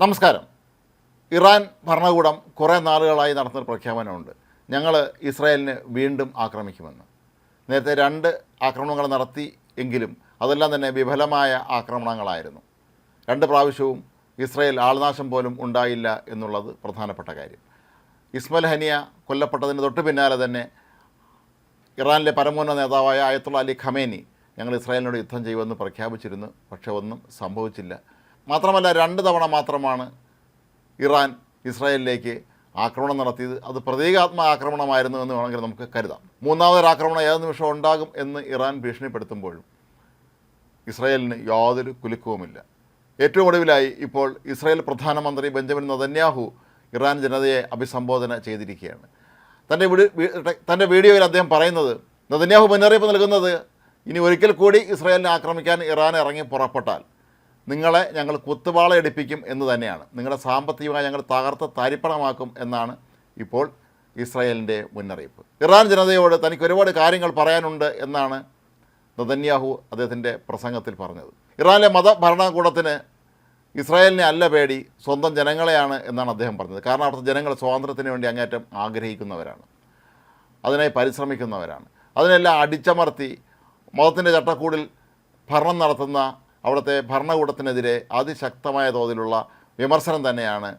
നമസ്കാരം. ഇറാൻ ഭരണകൂടം കുറേ നാളുകളായി നടത്തുന്ന പ്രഖ്യാപനമുണ്ട്. ഞങ്ങൾ ഇസ്രായേലിനെ വീണ്ടും ആക്രമിക്കുമെന്ന്. നേരത്തെ രണ്ട് ആക്രമണങ്ങൾ നടത്തി എങ്കിലും അതെല്ലാം തന്നെ വിഫലമായ ആക്രമണങ്ങളായിരുന്നു. രണ്ട് പ്രാവശ്യവും ഇസ്രായേൽ ആൾനാശം പോലും ഉണ്ടായില്ല എന്നുള്ളത് പ്രധാനപ്പെട്ട കാര്യം. ഇസ്മൽ ഹനിയ കൊല്ലപ്പെട്ടതിന് തൊട്ട് പിന്നാലെ തന്നെ ഇറാനിലെ പരമോന്നത നേതാവായ അയത്തുള്ള അലി ഖമേനി ഞങ്ങൾ ഇസ്രായേലിനോട് യുദ്ധം ചെയ്യുമെന്ന് പ്രഖ്യാപിച്ചിരുന്നു. പക്ഷേ ഒന്നും സംഭവിച്ചില്ല. മാത്രമല്ല രണ്ട് തവണ മാത്രമാണ് ഇറാൻ ഇസ്രായേലിലേക്ക് ആക്രമണം നടത്തിയത്. അത് പ്രതീകാത്മക ആക്രമണമായിരുന്നു എന്ന് വേണമെങ്കിൽ നമുക്ക് കരുതാം. മൂന്നാമതൊരു ആക്രമണം ഏത് നിമിഷം ഉണ്ടാകും എന്ന് ഇറാൻ ഭീഷണിപ്പെടുത്തുമ്പോഴും ഇസ്രായേലിന് യാതൊരു കുലുക്കവുമില്ല. ഏറ്റവും ഒടുവിലായി ഇപ്പോൾ ഇസ്രായേൽ പ്രധാനമന്ത്രി ബെഞ്ചമിൻ നദന്യാഹു ഇറാൻ ജനതയെ അഭിസംബോധന ചെയ്തിരിക്കുകയാണ്. തന്റെ തന്റെ വീഡിയോയിൽ അദ്ദേഹം പറയുന്നത് നദന്യാഹു മുന്നറിയിപ്പ് നൽകുന്നത് ഇനി ഒരിക്കൽ കൂടി ഇസ്രായേലിനെ ആക്രമിക്കാൻ ഇറാൻ ഇറങ്ങി പുറപ്പെട്ടാൽ നിങ്ങളെ ഞങ്ങൾ കുത്തുപാളയടിപ്പിക്കും എന്ന് തന്നെയാണ്. നിങ്ങളുടെ സാമ്പത്തികമായി ഞങ്ങൾ തകർത്ത് തരിപ്പണമാക്കും എന്നാണ് ഇപ്പോൾ ഇസ്രായേലിന്റെ മുന്നറിയിപ്പ്. ഇറാൻ ജനതയോട് തനിക്ക് ഒരുപാട് കാര്യങ്ങൾ പറയാനുണ്ട് എന്നാണ് നദന്യാഹു അദ്ദേഹത്തിന്റെ പ്രസംഗത്തിൽ പറഞ്ഞത്. ഇറാനിലെ മതഭരണകൂടത്തിന് ഇസ്രായേലിനെ അല്ല പേടി സ്വന്തം ജനങ്ങളെയാണ് എന്നാണ് അദ്ദേഹം പറഞ്ഞത്. കാരണം അവിടുത്തെ ജനങ്ങൾ സ്വാതന്ത്ര്യത്തിന് വേണ്ടി അങ്ങേറ്റം ആഗ്രഹിക്കുന്നവരാണ്. അതിനായി പരിശ്രമിക്കുന്നവരാണ്. അതിനെല്ലാം അടിച്ചമർത്തി മതത്തിന്റെ ചട്ടക്കൂടിൽ ഭരണം നടത്തുന്ന അവിടുത്തെ ഭരണകൂടത്തിനെതിരെ അതിശക്തമായ തോതിലുള്ള വിമർശനം തന്നെയാണ്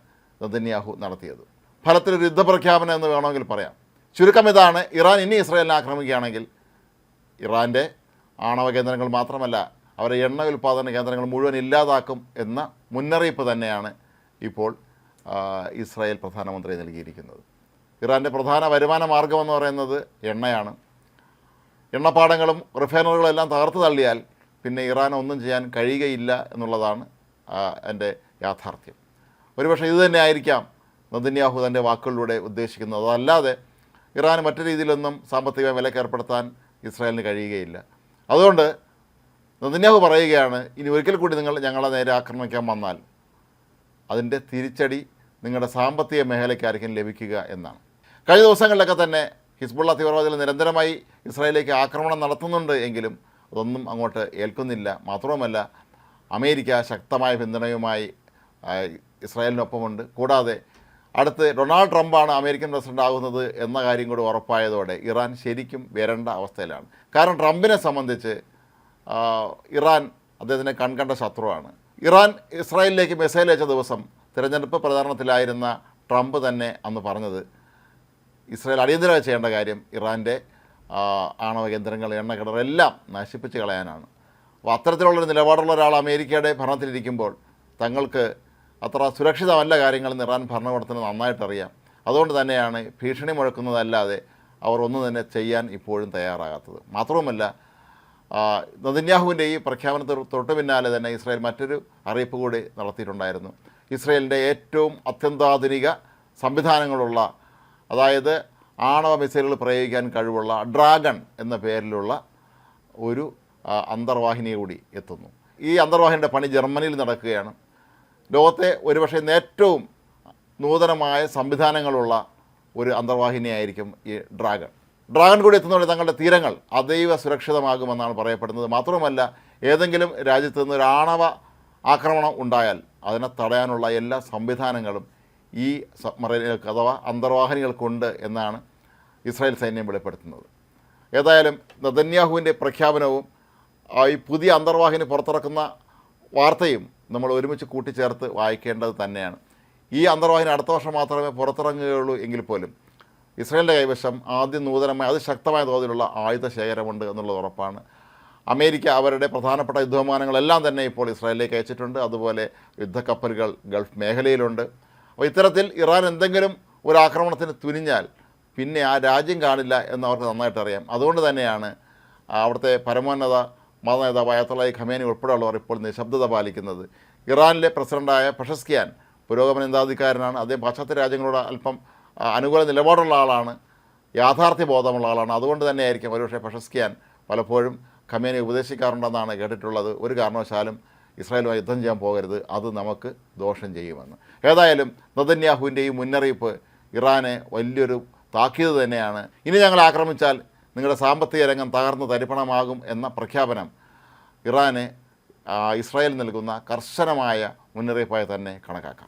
നദന്യാഹു നടത്തിയത്. ഫലത്തിലൊരു യുദ്ധപ്രഖ്യാപനം എന്ന് വേണമെങ്കിൽ പറയാം. ചുരുക്കം ഇതാണ് ഇറാൻ ഇനി ഇസ്രായേലിനെ ആക്രമിക്കുകയാണെങ്കിൽ ഇറാന്റെ ആണവ കേന്ദ്രങ്ങൾ മാത്രമല്ല അവരെ എണ്ണ ഉൽപ്പാദന കേന്ദ്രങ്ങൾ മുഴുവൻ ഇല്ലാതാക്കും എന്ന മുന്നറിയിപ്പ് തന്നെയാണ് ഇപ്പോൾ ഇസ്രായേൽ പ്രധാനമന്ത്രി നൽകിയിരിക്കുന്നത്. ഇറാന്റെ പ്രധാന വരുമാന മാർഗമെന്ന് പറയുന്നത് എണ്ണയാണ്. എണ്ണപ്പാടങ്ങളും റിഫൈനറികളും എല്ലാം തകർത്ത് തള്ളിയാൽ പിന്നെ ഇറാൻ ഒന്നും ചെയ്യാൻ കഴിയുകയില്ല എന്നുള്ളതാണ് എന്റെ യാഥാർത്ഥ്യം. ഒരുപക്ഷെ ഇത് തന്നെ ആയിരിക്കാം നദിന്യാഹു തന്റെ വാക്കുകളിലൂടെ ഉദ്ദേശിക്കുന്നത്. അതല്ലാതെ ഇറാൻ മറ്റു രീതിയിലൊന്നും സാമ്പത്തിക വിലക്കേർപ്പെടുത്താൻ ഇസ്രായേലിന് കഴിയുകയില്ല. അതുകൊണ്ട് നദിന്യാഹു പറയുകയാണ് ഇനി ഒരിക്കൽ കൂടി നിങ്ങൾ ഞങ്ങളെ നേരെ ആക്രമിക്കാൻ വന്നാൽ അതിന്റെ തിരിച്ചടി നിങ്ങളുടെ സാമ്പത്തിക മേഖലയ്ക്കായിരിക്കും ലഭിക്കുക എന്നാണ്. കഴിഞ്ഞ ദിവസങ്ങളിലൊക്കെ തന്നെ ഹിസ്ബുള്ള തീവ്രവാദികൾ നിരന്തരമായി ഇസ്രായേലിലേക്ക് ആക്രമണം നടത്തുന്നുണ്ട് എങ്കിലും അതൊന്നും അങ്ങോട്ട് ഏൽക്കുന്നില്ല. മാത്രവുമല്ല അമേരിക്ക ശക്തമായ പിന്തുണയുമായി ഇസ്രായേലിനൊപ്പമുണ്ട്. കൂടാതെ അടുത്ത് ഡൊണാൾഡ് ട്രംപാണ് അമേരിക്കൻ പ്രസിഡന്റ് ആകുന്നത് എന്ന കാര്യം കൂടി ഉറപ്പായതോടെ ഇറാൻ ശരിക്കും വരേണ്ട അവസ്ഥയിലാണ്. കാരണം ട്രംപിനെ സംബന്ധിച്ച് ഇറാൻ അദ്ദേഹത്തിന്റെ കൺകണ്ട ശത്രുവാണ്. ഇറാൻ ഇസ്രായേലിലേക്ക് മിസൈൽ അയച്ച ദിവസം തിരഞ്ഞെടുപ്പ് പ്രചാരണത്തിലായിരുന്ന ട്രംപ് തന്നെ അന്ന് പറഞ്ഞത് ഇസ്രായേൽ അടിയന്തരമായി ചെയ്യേണ്ട കാര്യം ഇറാന്റെ ആണവ കേന്ദ്രങ്ങൾ എണ്ണക്കിടർ എല്ലാം നശിപ്പിച്ച് കളയാനാണ്. അപ്പോൾ അത്തരത്തിലുള്ളൊരു നിലപാടുള്ള ഒരാൾ അമേരിക്കയുടെ ഭരണത്തിലിരിക്കുമ്പോൾ തങ്ങൾക്ക് അത്ര സുരക്ഷിതമല്ല കാര്യങ്ങളെന്ന് ഇറാൻ ഭരണകൂടത്തിന് നന്നായിട്ടറിയാം. അതുകൊണ്ട് തന്നെയാണ് ഭീഷണി മുഴക്കുന്നതല്ലാതെ അവർ ഒന്നും തന്നെ ചെയ്യാൻ ഇപ്പോഴും തയ്യാറാകാത്തത്. മാത്രവുമല്ല നദിന്യാഹുവിന്റെ ഈ പ്രഖ്യാപനത്തിന് തൊട്ട് പിന്നാലെ തന്നെ ഇസ്രായേൽ മറ്റൊരു അറിയിപ്പ് കൂടി നടത്തിയിട്ടുണ്ടായിരുന്നു. ഇസ്രായേലിന്റെ ഏറ്റവും അത്യന്താധുനിക സംവിധാനങ്ങളുള്ള അതായത് ആണവ മിസൈലുകൾ പ്രയോഗിക്കാൻ കഴിവുള്ള ഡ്രാഗൺ എന്ന പേരിലുള്ള ഒരു അന്തർവാഹിനി കൂടി എത്തുന്നു. ഈ അന്തർവാഹിനിയുടെ പണി ജർമ്മനിയിൽ നടക്കുകയാണ്. ലോകത്തെ ഒരുപക്ഷെ ഏറ്റവും നൂതനമായ സംവിധാനങ്ങളുള്ള ഒരു അന്തർവാഹിനിയായിരിക്കും ഈ ഡ്രാഗൺ. ഡ്രാഗൺ കൂടി എത്തുന്നതോടെ തങ്ങളുടെ തീരങ്ങൾ അതീവ സുരക്ഷിതമാകുമെന്നാണ് പറയപ്പെടുന്നത്. മാത്രമല്ല ഏതെങ്കിലും രാജ്യത്ത് നിന്ന് ഒരു ആണവ ആക്രമണം ഉണ്ടായാൽ അതിനെ തടയാനുള്ള എല്ലാ സംവിധാനങ്ങളും ഈ സബ്മറൈനുകൾക്ക് അഥവാ അന്തർവാഹിനികൾക്കുണ്ട് എന്നാണ് ഇസ്രായേൽ സൈന്യം വെളിപ്പെടുത്തുന്നത്. ഏതായാലും നദന്യാഹുവിന്റെ പ്രഖ്യാപനവും ഈ പുതിയ അന്തർവാഹിനി പുറത്തിറക്കുന്ന വാർത്തയും നമ്മൾ ഒരുമിച്ച് കൂട്ടിച്ചേർത്ത് വായിക്കേണ്ടത് തന്നെയാണ്. ഈ അന്തർവാഹിനി അടുത്ത വർഷം മാത്രമേ പുറത്തിറങ്ങുകയുള്ളൂ എങ്കിൽ പോലും ഇസ്രായേലിന്റെ കൈവശം ആദ്യം നൂതനമായ അതിശക്തമായ തോതിലുള്ള ആയുധ ശേഖരമുണ്ട് എന്നുള്ളത് ഉറപ്പാണ്. അമേരിക്ക അവരുടെ പ്രധാനപ്പെട്ട യുദ്ധവിമാനങ്ങളെല്ലാം തന്നെ ഇപ്പോൾ ഇസ്രായേലിലേക്ക് അയച്ചിട്ടുണ്ട്. അതുപോലെ യുദ്ധക്കപ്പലുകൾ ഗൾഫ് മേഖലയിലുണ്ട്. അപ്പോൾ ഇത്തരത്തിൽ ഇറാൻ എന്തെങ്കിലും ഒരു ആക്രമണത്തിന് തുനിഞ്ഞാൽ പിന്നെ ആ രാജ്യം കാണില്ല എന്ന് അവർക്ക് നന്നായിട്ട് അറിയാം. അതുകൊണ്ട് തന്നെയാണ് അവിടുത്തെ പരമോന്നത മത നേതാവ് അയത്തുള്ളി ഖമേനി ഉൾപ്പെടെയുള്ളവർ ഇപ്പോൾ നിശബ്ദത പാലിക്കുന്നത്. ഇറാനിലെ പ്രസിഡന്റായ പഷസ്കിയാൻ പുരോഗമന എന്താധികാരനാണ് അദ്ദേഹം പാശ്ചാത്യ രാജ്യങ്ങളോട് അല്പം അനുകൂല നിലപാടുള്ള ആളാണ്. യാഥാർത്ഥ്യ ബോധമുള്ള ആളാണ്. അതുകൊണ്ട് തന്നെയായിരിക്കും ഒരുപക്ഷെ പെഷസ്കിയാൻ പലപ്പോഴും ഖമേനി ഉപദേശിക്കാറുണ്ടെന്നാണ് കേട്ടിട്ടുള്ളത്. ഒരു കാരണവശാലും ഇസ്രായേലുമായി യുദ്ധം ചെയ്യാൻ പോകരുത് അത് നമുക്ക് ദോഷം ചെയ്യുമെന്ന്. ഏതായാലും നദന്യാഹുവിന്റെ ഈ മുന്നറിയിപ്പ് ഇറാനെ വലിയൊരു താക്കീത് തന്നെയാണ്. ഇനി ഞങ്ങൾ ആക്രമിച്ചാൽ നിങ്ങളുടെ സാമ്പത്തിക രംഗം തകർന്ന് തരിപ്പണമാകും എന്ന പ്രഖ്യാപനം ഇറാന് ഇസ്രായേൽ നൽകുന്ന കർശനമായ മുന്നറിയിപ്പായി തന്നെ കണക്കാക്കാം.